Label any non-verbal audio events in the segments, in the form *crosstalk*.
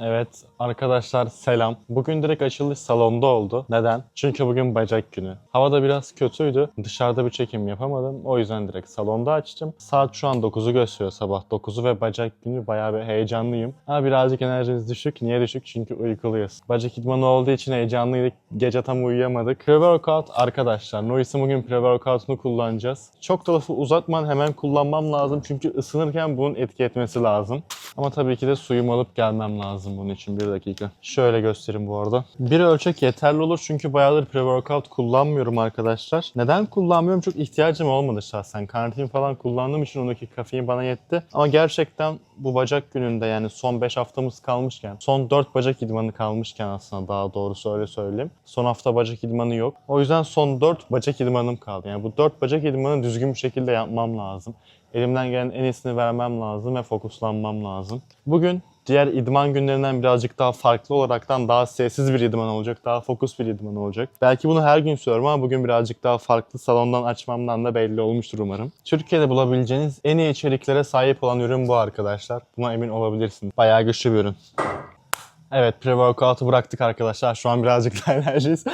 Evet arkadaşlar selam. Bugün direkt açılış salonda oldu. Neden? Çünkü bugün bacak günü. Hava da biraz kötüydü. Dışarıda bir çekim yapamadım. O yüzden direkt salonda açtım. Saat şu an 9'u gösteriyor sabah 9'u ve bacak günü bayağı bir heyecanlıyım. Ama birazcık enerjimiz düşük. Niye düşük? Çünkü uykuluyuz. Bacak idmanı olduğu için heyecanlıydık. Gece tam uyuyamadık. Pre-workout arkadaşlar. Nois'in bugün pre-workout'unu kullanacağız. Çok da lafı uzatman hemen kullanmam lazım. Çünkü ısınırken bunun etki etmesi lazım. Ama tabii ki de suyumu alıp gelmem lazım bunun için. Bir dakika. Şöyle göstereyim bu arada. Bir ölçek yeterli olur çünkü bayağıdır pre-workout kullanmıyorum arkadaşlar. Neden kullanmıyorum? Çok ihtiyacım olmadı şahsen. Karnitin falan kullandığım için ondaki kafein bana yetti. Ama gerçekten bu bacak gününde yani son 5 haftamız kalmışken, son 4 bacak idmanı kalmışken aslında daha doğrusu öyle söyleyeyim. Son hafta bacak idmanı yok. O yüzden son 4 bacak idmanım kaldı. Yani bu 4 bacak idmanı düzgün bir şekilde yapmam lazım. Elimden gelen en iyisini vermem lazım ve fokuslanmam lazım. Bugün diğer idman günlerinden birazcık daha farklı olaraktan daha sessiz bir idman olacak, daha fokus bir idman olacak. Belki bunu her gün söylüyorum ama bugün birazcık daha farklı salondan açmamdan da belli olmuştur umarım. Türkiye'de bulabileceğiniz en iyi içeriklere sahip olan ürün bu arkadaşlar. Buna emin olabilirsiniz. Bayağı güçlü bir ürün. Evet pre-workout'u bıraktık arkadaşlar. Şu an birazcık *laughs* daha enerjiyiz.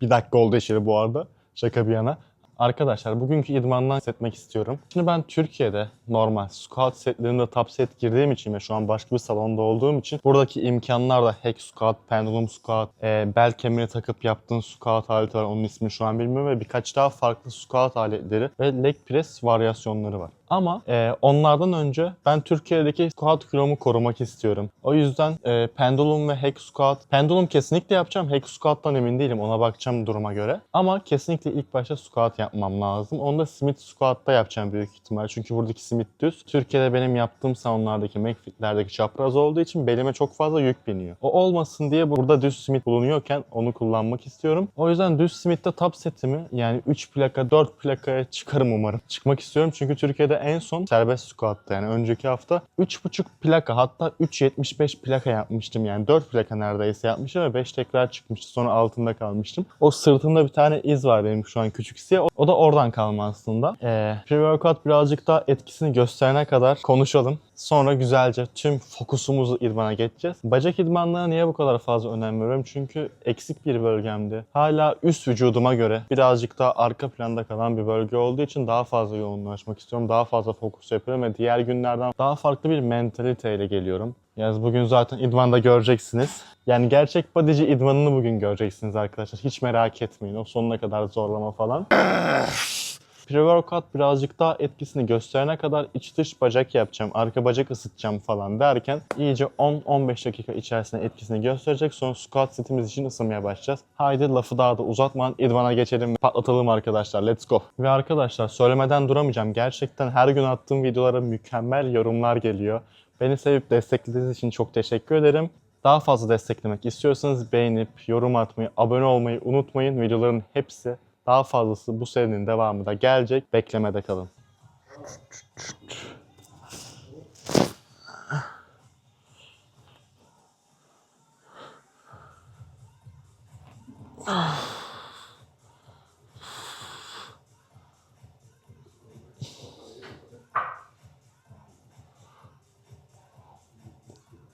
bir dakika oldu içeri bu arada. Şaka bir yana. Arkadaşlar bugünkü idmandan bahsetmek istiyorum. Şimdi ben Türkiye'de normal squat setlerinde top set girdiğim için ve şu an başka bir salonda olduğum için buradaki imkanlar da hack squat, pendulum squat, e, bel kemeri takıp yaptığın squat aleti var. Onun ismini şu an bilmiyorum ve birkaç daha farklı squat aletleri ve leg press varyasyonları var. Ama e, onlardan önce ben Türkiye'deki squat kilomu korumak istiyorum. O yüzden e, pendulum ve hack squat, pendulum kesinlikle yapacağım. Hack squat'tan emin değilim. Ona bakacağım duruma göre. Ama kesinlikle ilk başta squat yapmam lazım. Onu da Smith squat'ta yapacağım büyük ihtimal. Çünkü buradaki Smith düz. Türkiye'de benim yaptığım salonlardaki McFit'lerdeki çapraz olduğu için belime çok fazla yük biniyor. O olmasın diye burada düz Smith bulunuyorken onu kullanmak istiyorum. O yüzden düz Smith'te top setimi yani 3 plaka 4 plakaya çıkarım umarım. Çıkmak istiyorum çünkü Türkiye'de en son serbest squat'ta yani önceki hafta 3.5 plaka hatta 3.75 plaka yapmıştım yani 4 plaka neredeyse yapmışım ve 5 tekrar çıkmıştı sonra altında kalmıştım. O sırtımda bir tane iz var benim şu an küçük siyah. O da oradan kalma aslında. Ee, pre-workout birazcık daha etkisini gösterene kadar konuşalım. Sonra güzelce tüm fokusumuzu idmana geçeceğiz. Bacak idmanlarına niye bu kadar fazla önem veriyorum? Çünkü eksik bir bölgemdi. Hala üst vücuduma göre birazcık daha arka planda kalan bir bölge olduğu için daha fazla yoğunlaşmak istiyorum. Daha fazla fokus yapıyorum ve diğer günlerden daha farklı bir mentaliteyle geliyorum. Yaz bugün zaten idmanda göreceksiniz. Yani gerçek bodyci idmanını bugün göreceksiniz arkadaşlar. Hiç merak etmeyin. O sonuna kadar zorlama falan. *laughs* Pre-workout birazcık daha etkisini gösterene kadar iç dış bacak yapacağım, arka bacak ısıtacağım falan derken iyice 10-15 dakika içerisinde etkisini gösterecek. Sonra squat setimiz için ısınmaya başlayacağız. Haydi lafı daha da uzatmadan idmana geçelim, patlatalım arkadaşlar. Let's go. Ve arkadaşlar söylemeden duramayacağım. Gerçekten her gün attığım videolara mükemmel yorumlar geliyor. Beni sevip desteklediğiniz için çok teşekkür ederim. Daha fazla desteklemek istiyorsanız beğenip, yorum atmayı, abone olmayı unutmayın. Videoların hepsi daha fazlası bu serinin devamı da gelecek. Beklemede kalın.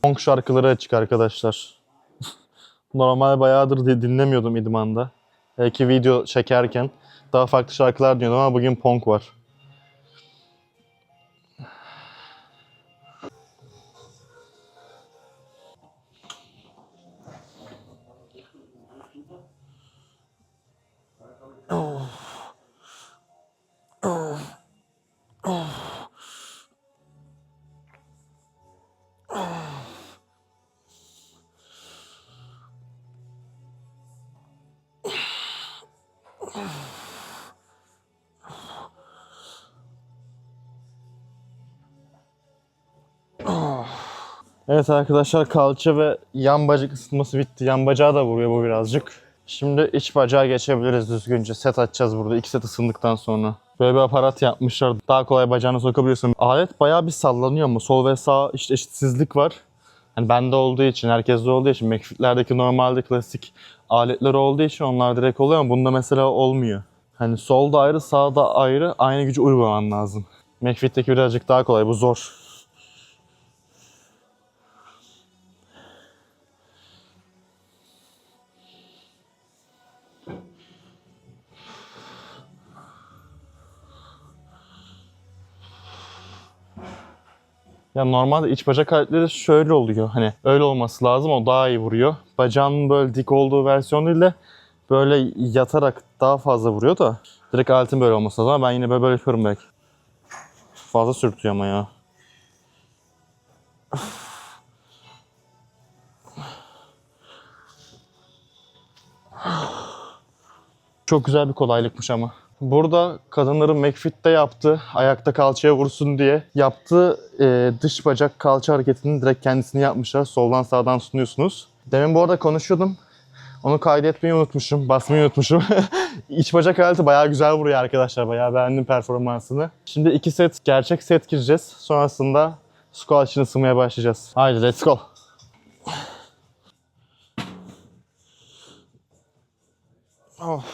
Punk şarkıları açık arkadaşlar. *laughs* Normal bayağıdır di- dinlemiyordum idmanda. Belki video çekerken daha farklı şarkılar dinliyordum ama bugün punk var. Arkadaşlar kalça ve yan bacak ısıtması bitti. Yan bacağı da vuruyor bu birazcık. Şimdi iç bacağa geçebiliriz düzgünce. Set açacağız burada. İki set ısındıktan sonra. Böyle bir aparat yapmışlar. Daha kolay bacağını sokabiliyorsun. Alet bayağı bir sallanıyor ama sol ve sağ işte eşitsizlik var. Hani bende olduğu için, herkeste olduğu için, McFit'lerdeki normalde klasik aletler olduğu için onlar direkt oluyor ama bunda mesela olmuyor. Hani solda ayrı, sağda ayrı aynı gücü uygulaman lazım. McFit'teki birazcık daha kolay, bu zor. Ya normalde iç bacak aletleri şöyle oluyor. Hani öyle olması lazım. O daha iyi vuruyor. Bacağın böyle dik olduğu versiyon değil de böyle yatarak daha fazla vuruyor da. Direkt aletin böyle olması lazım ama ben yine böyle, böyle yapıyorum belki. Fazla sürtüyor ama ya. Çok güzel bir kolaylıkmış ama. Burada kadınların McFit'te yaptığı ayakta kalçaya vursun diye yaptığı e, dış bacak kalça hareketini direkt kendisini yapmışlar. Soldan sağdan sunuyorsunuz. Demin bu arada konuşuyordum. Onu kaydetmeyi unutmuşum, basmayı unutmuşum. *laughs* İç bacak aleti bayağı güzel vuruyor arkadaşlar. Bayağı beğendim performansını. Şimdi iki set, gerçek set gireceğiz. Sonrasında squat için ısınmaya başlayacağız. Haydi let's go. Oh.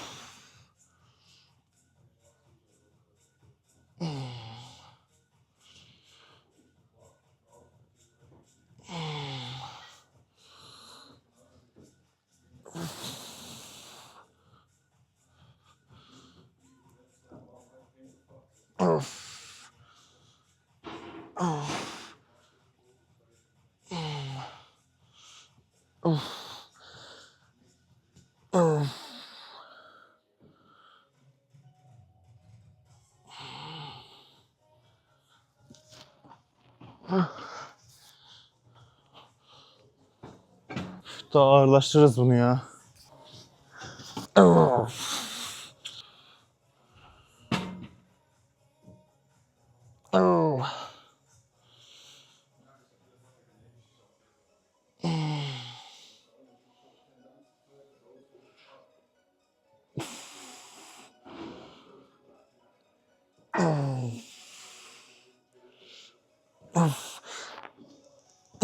Daha ağırlaştırırız bunu ya.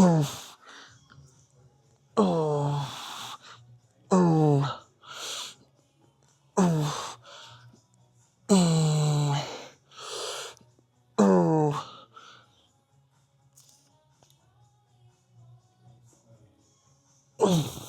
Oof.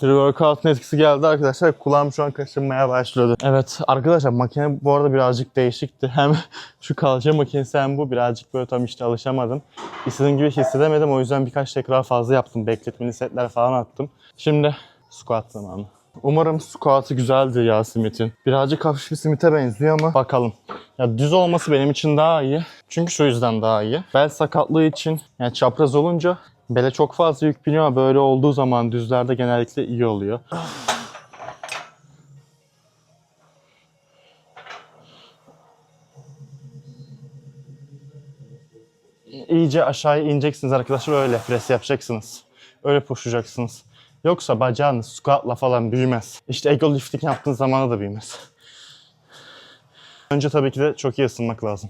Pre-workout'un etkisi geldi arkadaşlar. Kulağım şu an kaşınmaya başladı. Evet arkadaşlar makine bu arada birazcık değişikti. Hem *laughs* şu kalça makinesi hem bu birazcık böyle tam işte alışamadım. İstediğim gibi hissedemedim. O yüzden birkaç tekrar fazla yaptım. Bekletmeli setler falan attım. Şimdi squat zamanı. Umarım squat'ı güzeldi ya Smith'in. Birazcık hafif bir Smith'e benziyor ama bakalım. Ya düz olması benim için daha iyi. Çünkü şu yüzden daha iyi. Bel sakatlığı için yani çapraz olunca bele çok fazla yük biniyor ama böyle olduğu zaman düzlerde genellikle iyi oluyor. İyice aşağıya ineceksiniz arkadaşlar öyle pres yapacaksınız. Öyle koşacaksınız. Yoksa bacağınız squatla falan büyümez. İşte ego lifting yaptığınız zaman da büyümez. Önce tabii ki de çok iyi ısınmak lazım.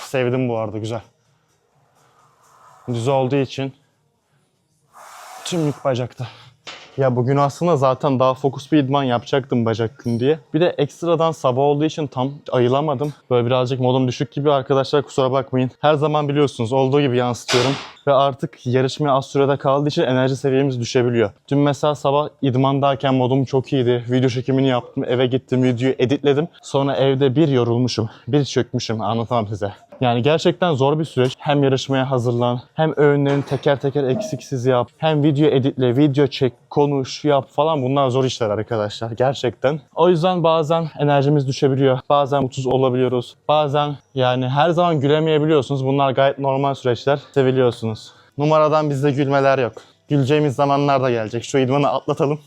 Sevdim bu arada güzel. Düz olduğu için tüm yük bacakta. Ya bugün aslında zaten daha fokus bir idman yapacaktım bacak gün diye. Bir de ekstradan sabah olduğu için tam ayılamadım. Böyle birazcık modum düşük gibi arkadaşlar kusura bakmayın. Her zaman biliyorsunuz olduğu gibi yansıtıyorum. Ve artık yarışmaya az sürede kaldığı için enerji seviyemiz düşebiliyor. Dün mesela sabah idmandayken modum çok iyiydi. Video çekimini yaptım, eve gittim, videoyu editledim. Sonra evde bir yorulmuşum, bir çökmüşüm anlatamam size. Yani gerçekten zor bir süreç. Hem yarışmaya hazırlan, hem öğünlerini teker teker eksiksiz yap, hem video editle, video çek, konuş, yap falan bunlar zor işler arkadaşlar gerçekten. O yüzden bazen enerjimiz düşebiliyor, bazen mutsuz olabiliyoruz, bazen yani her zaman gülemeyebiliyorsunuz. Bunlar gayet normal süreçler. Seviliyorsunuz. Numaradan bizde gülmeler yok. Güleceğimiz zamanlar da gelecek. Şu idmanı atlatalım.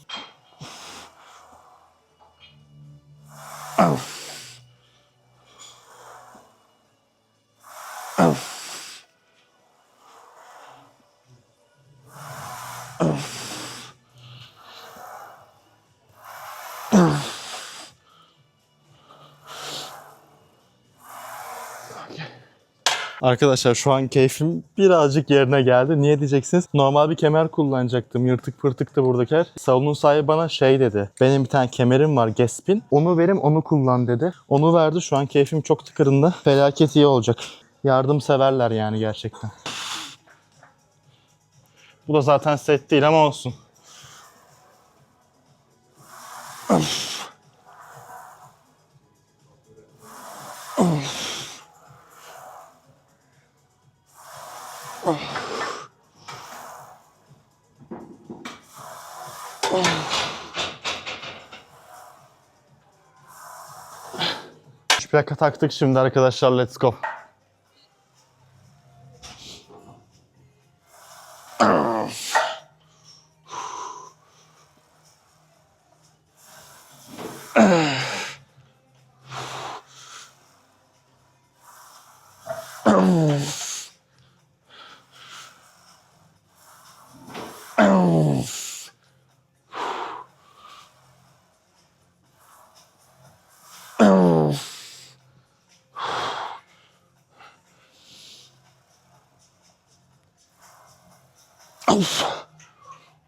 Arkadaşlar şu an keyfim birazcık yerine geldi. Niye diyeceksiniz? Normal bir kemer kullanacaktım. Yırtık pırtıktı buradakiler. Salonun sahibi bana şey dedi. Benim bir tane kemerim var Gespin. Onu verim onu kullan dedi. Onu verdi. Şu an keyfim çok tıkırında. Felaket iyi olacak. Yardım severler yani gerçekten. Bu da zaten set değil ama olsun. Plaka taktık şimdi arkadaşlar let's go.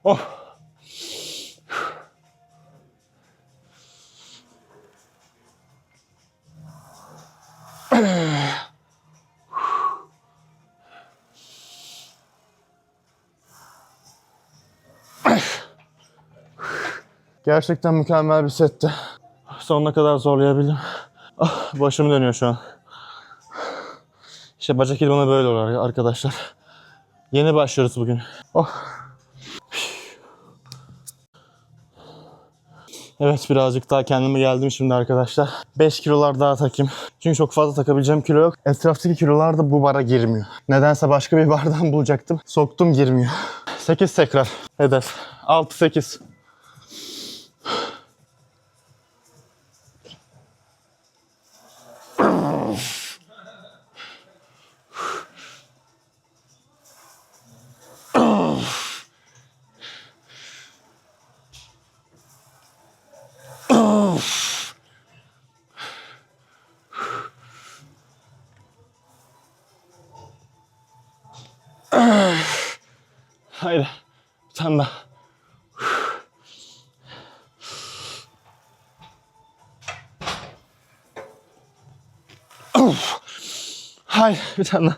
Oh. Gerçekten mükemmel bir setti. Sonuna kadar zorlayabildim. Ah, başım dönüyor şu an. İşte bacak idmanı böyle olur arkadaşlar. Yeni başlıyoruz bugün. Oh. Evet birazcık daha kendime geldim şimdi arkadaşlar. 5 kilolar daha takayım. Çünkü çok fazla takabileceğim kilo yok. Etraftaki kilolar da bu bara girmiyor. Nedense başka bir *laughs* bardan bulacaktım. Soktum girmiyor. 8 tekrar. Hedef. 6-8. Daha. Of. Haydi bir tane daha.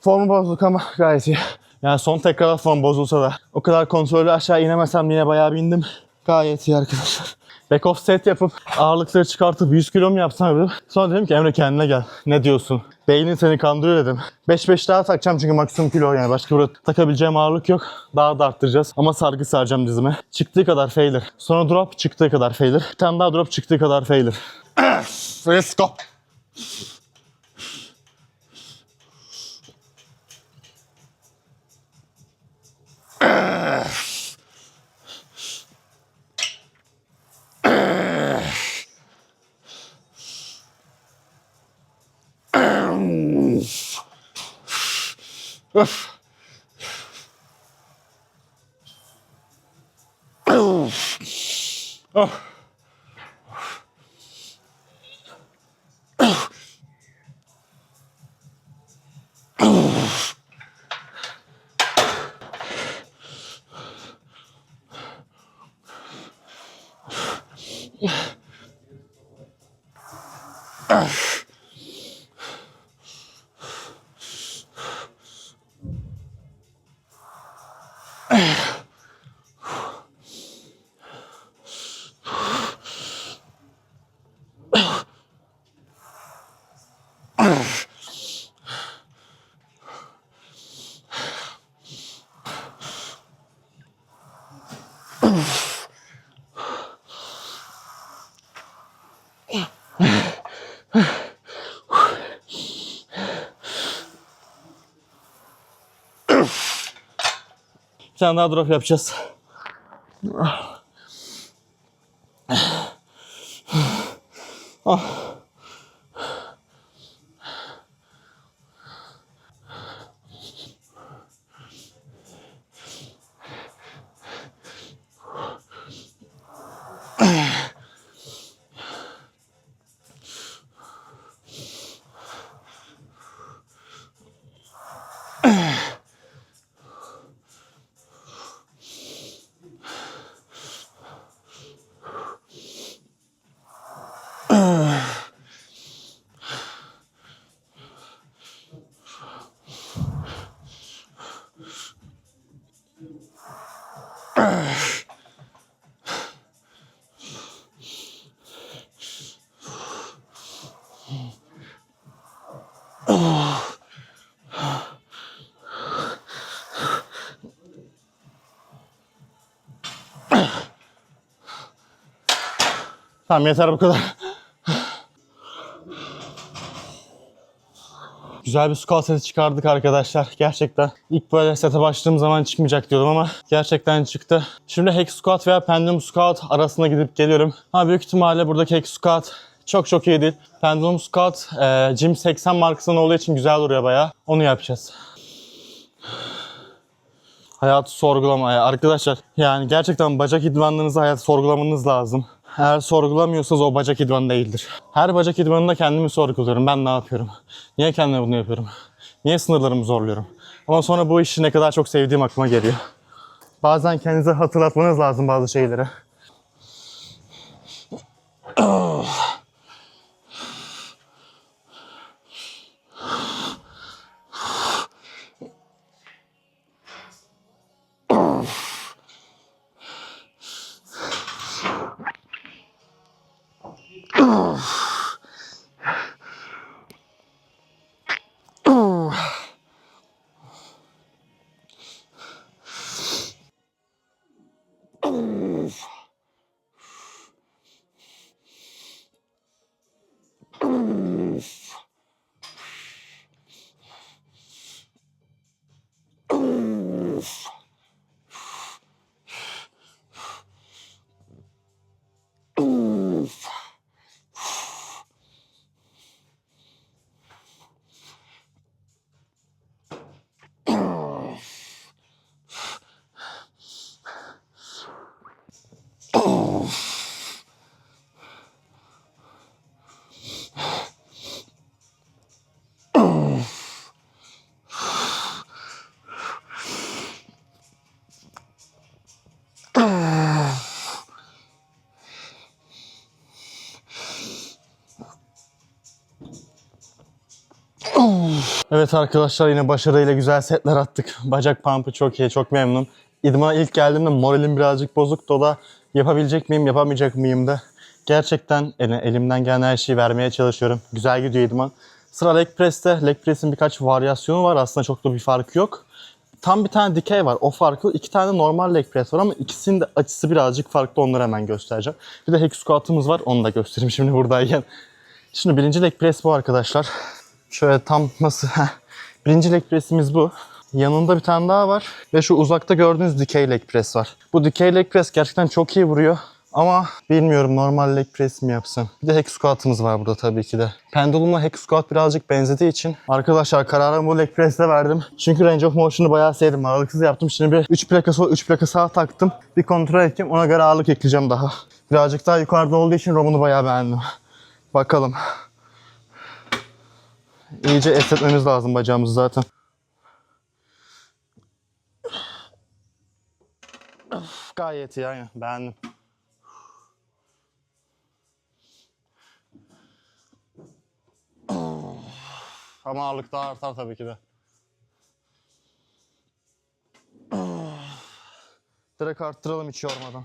Formu bozduk ama gayet iyi. Yani son tekrar form bozulsa da o kadar kontrollü aşağı inemesem yine bayağı bindim. Gayet iyi arkadaşlar. Back off set yapıp ağırlıkları çıkartıp 100 kilo mu yapsam dedim. Sonra dedim ki Emre kendine gel. Ne diyorsun? Beynin seni kandırıyor dedim. 5-5 daha takacağım çünkü maksimum kilo yani. Başka burada takabileceğim ağırlık yok. Daha da arttıracağız. Ama sargı saracağım dizime. Çıktığı kadar failure. Sonra drop çıktığı kadar failure. Bir tane daha drop çıktığı kadar failure. *clears throat* Let's go. Bir tane daha Tamam yeter bu kadar. Güzel bir squat seti çıkardık arkadaşlar. Gerçekten ilk böyle sete başladığım zaman çıkmayacak diyordum ama gerçekten çıktı. Şimdi hack squat veya pendulum squat arasına gidip geliyorum. Ama büyük ihtimalle buradaki hack squat çok çok iyi değil. Pendulum squat e, Gym 80 markasının olduğu için güzel duruyor bayağı. Onu yapacağız. Hayatı sorgulamaya. Arkadaşlar yani gerçekten bacak idmanlarınızı hayatı sorgulamanız lazım. Eğer sorgulamıyorsanız o bacak idmanı değildir. Her bacak idmanında kendimi sorguluyorum. Ben ne yapıyorum? Niye kendime bunu yapıyorum? Niye sınırlarımı zorluyorum? Ama sonra bu işi ne kadar çok sevdiğim aklıma geliyor. Bazen kendinize hatırlatmanız lazım bazı şeyleri. *clears throat* Oof. Evet arkadaşlar yine başarıyla güzel setler attık. Bacak pump'ı çok iyi, çok memnunum. İdmana ilk geldiğimde moralim birazcık bozuktu. O da yapabilecek miyim, yapamayacak mıyım da. Gerçekten elimden gelen her şeyi vermeye çalışıyorum. Güzel gidiyor idman. Sıra leg press'te. Leg press'in birkaç varyasyonu var. Aslında çok da bir farkı yok. Tam bir tane dikey var. O farklı. İki tane normal leg press var ama ikisinin de açısı birazcık farklı. Onları hemen göstereceğim. Bir de hack squat'ımız var. Onu da göstereyim *laughs* şimdi buradayken. Şimdi birinci leg press bu arkadaşlar. Şöyle tam nasıl? *laughs* Birinci leg press'imiz bu. Yanında bir tane daha var. Ve şu uzakta gördüğünüz dikey leg press var. Bu dikey leg press gerçekten çok iyi vuruyor. Ama bilmiyorum normal leg press mi yapsam. Bir de hack squat'ımız var burada tabii ki de. Pendulumla hack squat birazcık benzediği için arkadaşlar kararımı bu leg press'te verdim. Çünkü range of motion'u bayağı sevdim. Ağırlıksız yaptım. Şimdi bir 3 plaka sol 3 plaka sağ taktım. Bir kontrol edeceğim. Ona göre ağırlık ekleyeceğim daha. Birazcık daha yukarıda olduğu için romunu bayağı beğendim. Bakalım. İyice esnetmemiz lazım bacağımızı zaten. Of, gayet iyi aynen beğendim. Ama ağırlık daha artar tabii ki de. Direkt arttıralım hiç yormadan.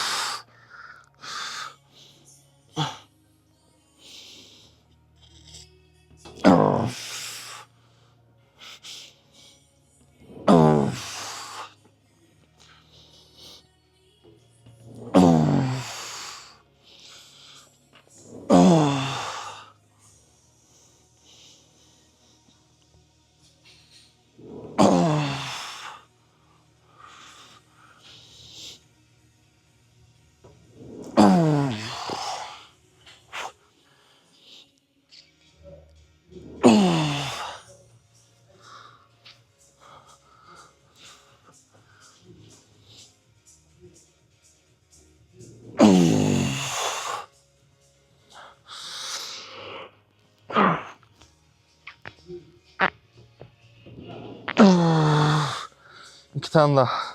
İki tane daha.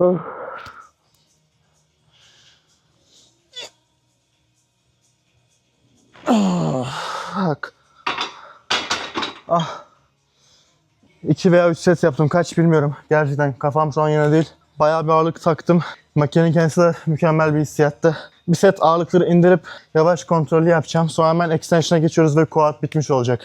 Bak. Ah. 2 veya 3 set yaptım. Kaç bilmiyorum. Gerçekten kafam şu an yine değil. Bayağı bir ağırlık taktım. Makinenin kendisi de mükemmel bir hissiyattı. Bir set ağırlıkları indirip yavaş kontrollü yapacağım. Sonra hemen extension'a geçiyoruz ve quad bitmiş olacak.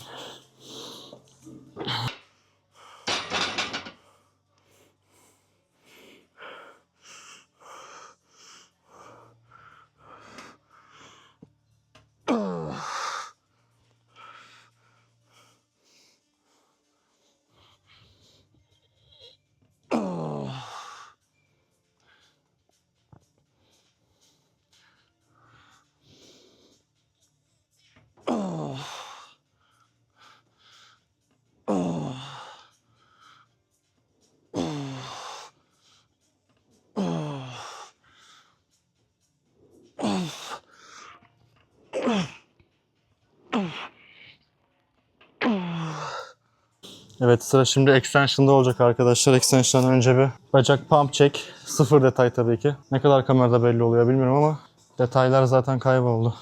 Evet sıra şimdi extension'da olacak arkadaşlar. Extension'dan önce bir bacak pump check. Sıfır detay tabii ki. Ne kadar kamerada belli oluyor bilmiyorum ama detaylar zaten kayboldu.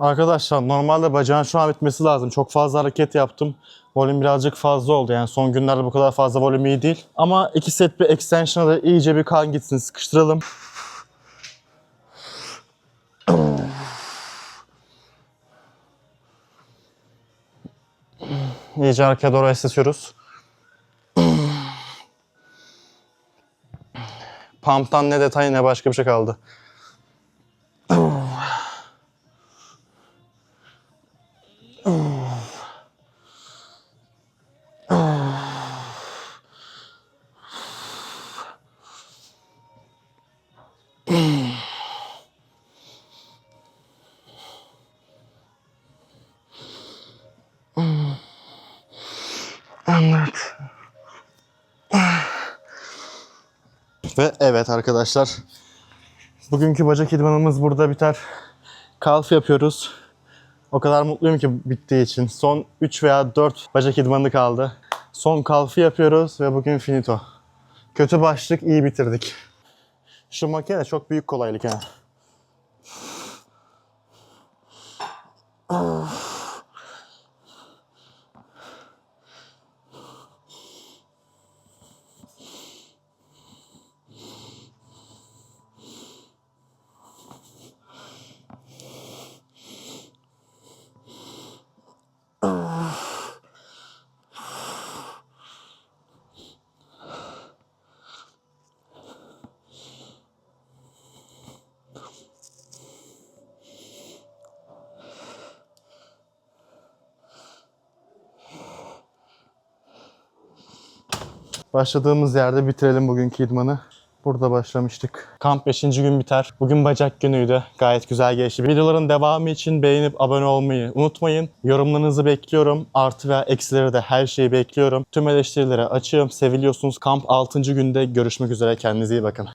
Arkadaşlar normalde bacağın şu an bitmesi lazım. Çok fazla hareket yaptım. Volüm birazcık fazla oldu. Yani son günlerde bu kadar fazla volüm iyi değil. Ama iki set bir extension'a da iyice bir kan gitsin. Sıkıştıralım. İyice arkaya doğru esnetiyoruz. Pump'tan ne detay ne başka bir şey kaldı. Evet. Ve evet arkadaşlar. Bugünkü bacak idmanımız burada biter. Kalf yapıyoruz. O kadar mutluyum ki bittiği için. Son 3 veya 4 bacak idmanı kaldı. Son kalfı yapıyoruz ve bugün finito. Kötü başlık iyi bitirdik. Şu makine çok büyük kolaylık ha. Başladığımız yerde bitirelim bugünkü idmanı. Burada başlamıştık. Kamp 5. gün biter. Bugün bacak günüydü. Gayet güzel geçti. Videoların devamı için beğenip abone olmayı unutmayın. Yorumlarınızı bekliyorum. Artı veya eksileri de her şeyi bekliyorum. Tüm eleştirilere açığım. Seviliyorsunuz. Kamp 6. günde görüşmek üzere. Kendinize iyi bakın.